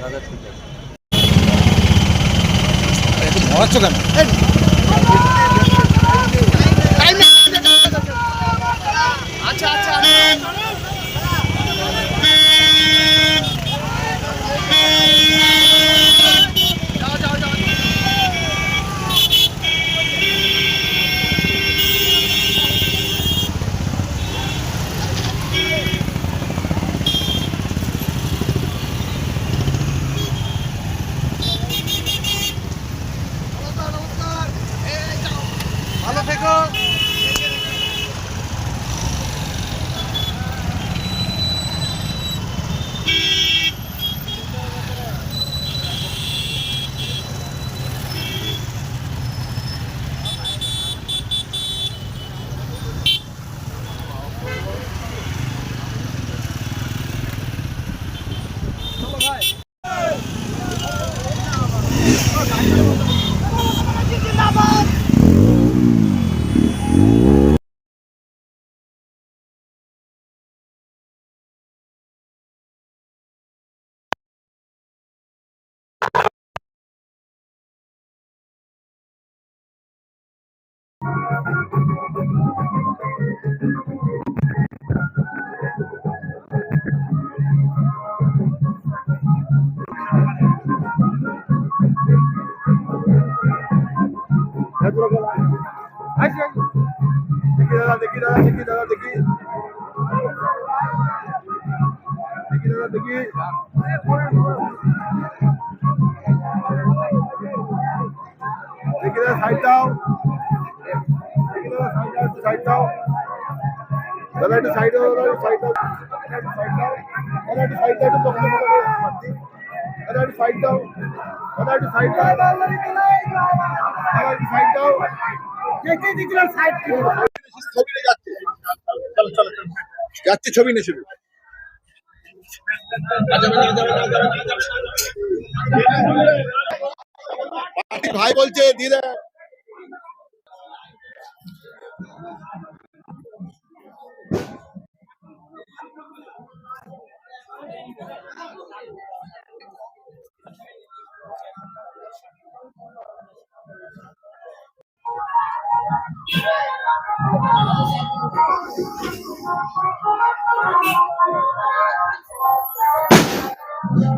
দাদা ঠিক আছে। মরাচ্ছ কেন? সাইড সাইড দাও। সাইড দাও সাইড দাও। সাইড দাও, দাদা সাইড দাও। করো দাদা, একটু সাইড দাও। দাদা সাইড দাও। দাদা ছবি যাচ্ছে। যাচ্ছে ছবি নিয়ে শুধু ভাই বলছে দিয়ে দে আরে Thank you.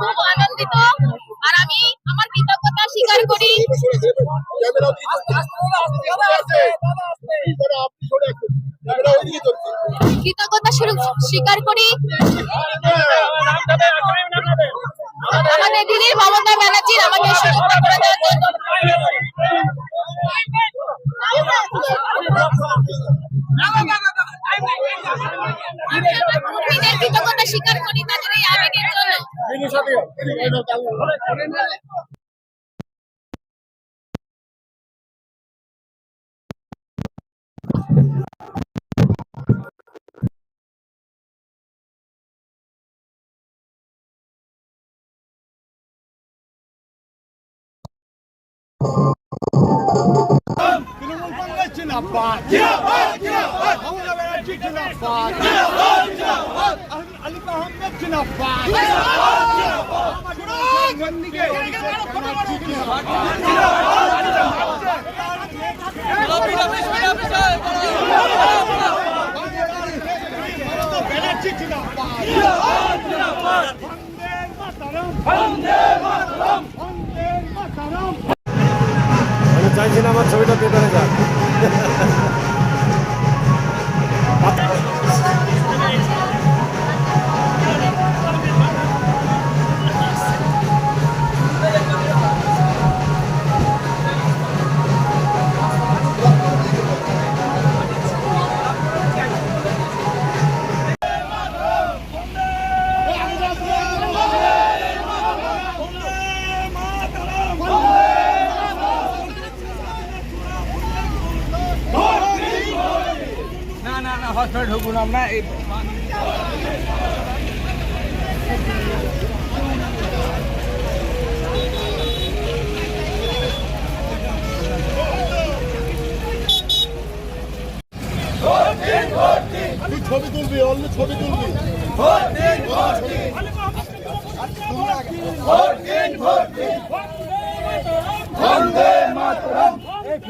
খুব আনন্দিত আর আমি আমার কৃতজ্ঞতা স্বীকার করি কৃতজ্ঞতা স্বীকার করি। আমাদের দিদির মমতা ব্যানার্জির আমাকে করে দেওয়ার জন্য। কৃতজ্ঞতা স্বীকার করি তাদের এই আবেগের জন্য কংগ্রেস জিন্দাবাদ মমতা ব্যানার্জি জিন্দাবাদ। আলিকা আহমেদ জিন্দাবাদ। আমি চাইছি না আমার ছবিটা পেপারে যাক। Ha ha ha. আমরা এই ছবি তুলবি অনলি ছবি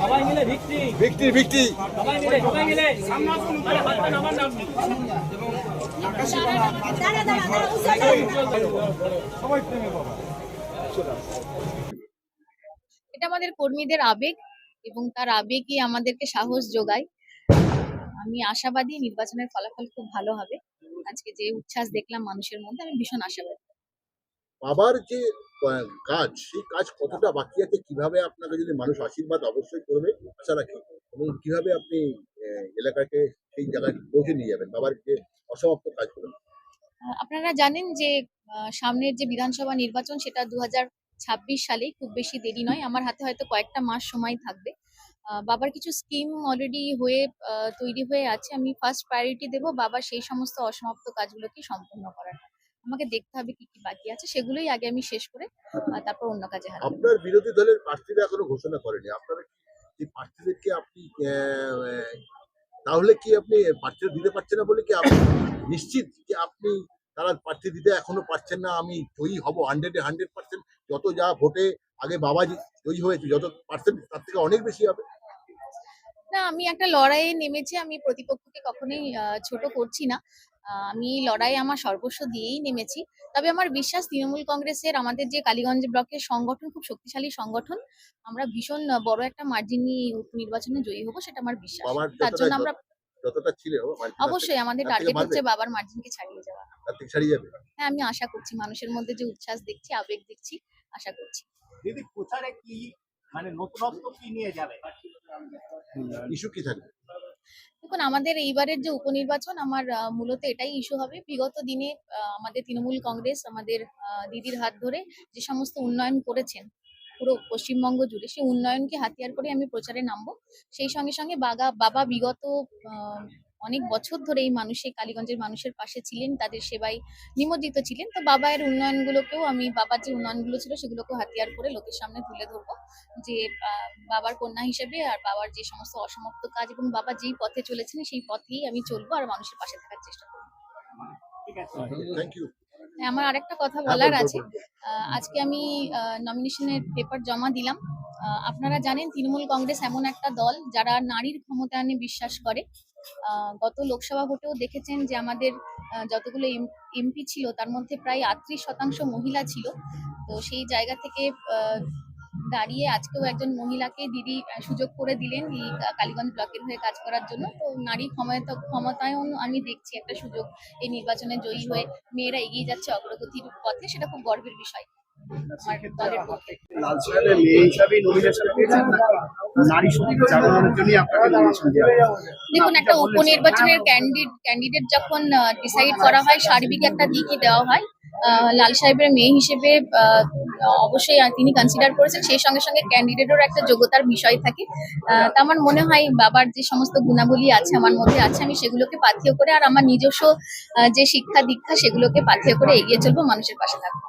সবাই মিলে ভিক্টি ভিক্টি ভিক্টি সবাই মিলে সবাই মিলে সামনে আসুন আরে হাতটা নামান না। আপনি। এটা আমাদের কর্মীদের আবেগ এবং তার আবেগই আমাদেরকে সাহস যোগায়। আমি আশাবাদী নির্বাচনের ফলাফল খুব ভালো হবে। আজকে যে উচ্ছ্বাস দেখলাম মানুষের মধ্যে আমি ভীষণ আশাবাদী। বাবার যে কাজ সেই কাজ কতটা বাকি আছে? কীভাবে আপনাকে যদি মানুষ আশীর্বাদ অবশ্যই করবে আশা রাখি। এবং কীভাবে আপনি এলাকাকে সেই জায়গায় পৌঁছে নিয়ে যাবেন? বাবার যে অসমাপ্ত কাজ আহ, আপনারা জানেন যে সামনের যে বিধানসভা নির্বাচন সেটা দু ছাব্বিশ সালে খুব বেশি দেরি নয়। আমার হাতে হয়তো কয়েকটা মাস সময় থাকবে। বাবার কিছু স্কিম অলরেডি হয়ে তৈরি হয়ে আছে। আমি ফার্স্ট প্রায়োরিটি দেব বাবা সেই সমস্ত অসমাপ্ত কাজগুলোকে সম্পূর্ণ করার। আমাকে দেখতে হবে কি কি বাকি আছে। সেগুলোই আগে আমি শেষ করে তারপর অন্য কাজে হাত। আপনার বিরোধী দলের প্রার্থীরা এখনও ঘোষণা করেনি। আপনারা কি প্রার্থীদেরকে আপনি তাহলে কি আপনি প্রার্থীরা দিতে পারছেন না বলে কি আপনি নিশ্চিত যে আপনি তারা প্রার্থী দিতে এখনও পারছেন না আমি জয়ী হব হান্ড্রেডে হান্ড্রেড পার্সেন্ট যত যা ভোটে আগে বাবা জয়ী হয়েছে যত পার্সেন্ট তার থেকে অনেক বেশি হবে। না আমি একটা লড়াইয়ে নেমেছি আমি প্রতিপক্ষকে কখনোই ছোট করছি না। আমি এই লড়াইয়ে আমার সর্বস্ব দিয়েই নেমেছি। তবে আমার বিশ্বাস তৃণমূল কংগ্রেসের আমাদের যে কালীগঞ্জ ব্লকের সংগঠন খুব শক্তিশালী সংগঠন আমরা ভীষণ বড় একটা মার্জিন নিয়ে নির্বাচনে জয়ী হব সেটা আমার বিশ্বাস। তার জন্য আমরা যতটা ছিল অবশ্যই আমাদের টার্গেট হচ্ছে বাবার মার্জিনকে ছাড়িয়ে যাওয়া। তার থেকে ছাড়িয়ে যাবে। হ্যাঁ আমি আশা করছি মানুষের মধ্যে যে উচ্ছ্বাস দেখছি আবেগ দেখছি আশা করছি। দিদি প্রচারে কি মানে নতুনত্ব কি নিয়ে যাবে? ইস্যু কি থাকবে? দেখুন আমাদের এইবারের যে উপনির্বাচন আমার মূলত এটাই ইস্যু হবে। বিগত দিনে আহ, আমাদের তৃণমূল কংগ্রেস আমাদের আহ, দিদির হাত ধরে যে সমস্ত উন্নয়ন করেছেন পুরো পশ্চিমবঙ্গ জুড়ে সেই উন্নয়নকে হাতিয়ার করে আমি প্রচারে নামবো। সেই সঙ্গে সঙ্গে বাগা বাবা বিগত আহ, অনেক বছর ধরে এই মানুষে কালীগঞ্জের মানুষের পাশে ছিলেন তাদের সেবায় নিমজ্জিত ছিলেন। তো বাবা এর উন্নয়নগুলোকেও আমি বাবার যে উন্নয়নগুলো ছিল সেগুলোকেও হাতিয়ার করে লোকের সামনে তুলে ধরবো। যে বাবার কন্যা হিসেবে আর বাবার যে সমস্ত অসমাপ্ত কাজ এবং বাবা যেই পথে চলেছেন সেই পথেই আমি চলবো আর মানুষের পাশে থাকার চেষ্টা করব। ঠিক আছে। থ্যাংক ইউ আমার আরেকটা কথা বলার আছে। আজকে আমি নমিনেশনের পেপার জমা দিলাম। আপনারা জানেন তৃণমূল কংগ্রেস এমন একটা দল যারা নারীর ক্ষমতায়নে বিশ্বাস করে। আহ, গত লোকসভা ভোটেও দেখেছেন যে আমাদের যতগুলো এমপি ছিল তার মধ্যে প্রায় আটত্রিশ শতাংশ মহিলা ছিল। তো সেই জায়গা থেকে আহ, দাঁড়িয়ে আজকেও একজন মহিলাকে দিদি সুযোগ করে দিলেন এই কালীগঞ্জ ব্লকের হয়ে কাজ করার জন্য। তো নারী ক্ষমতা ক্ষমতায়ন আমি দেখছি একটা সুযোগ এই নির্বাচনে জয়ী হয়ে মেয়েরা এগিয়ে যাচ্ছে অগ্রগতির পথে সেটা খুব গর্বের বিষয়। দেখুন একটা উপনির্বাচনের ক্যান্ডিডেট ক্যান্ডিডেট যখন ডিসাইড করা হয় সার্বিক একটা দিকই দেওয়া হয়। লাল সাহেবের মেয়ে হিসেবে অবশ্যই তিনি কনসিডার করেছেন। সেই সঙ্গে সঙ্গে ক্যান্ডিডেটেরও একটা যোগ্যতার বিষয় থাকে। তা আমার মনে হয় বাবার যে সমস্ত গুণাবলী আছে, আমার মধ্যে আছে, আমি সেগুলোকে পাথেয় করে আর আমার নিজস্ব যে শিক্ষা দীক্ষা সেগুলোকে পাথেয় করে এগিয়ে চলবো মানুষের পাশে থাকব।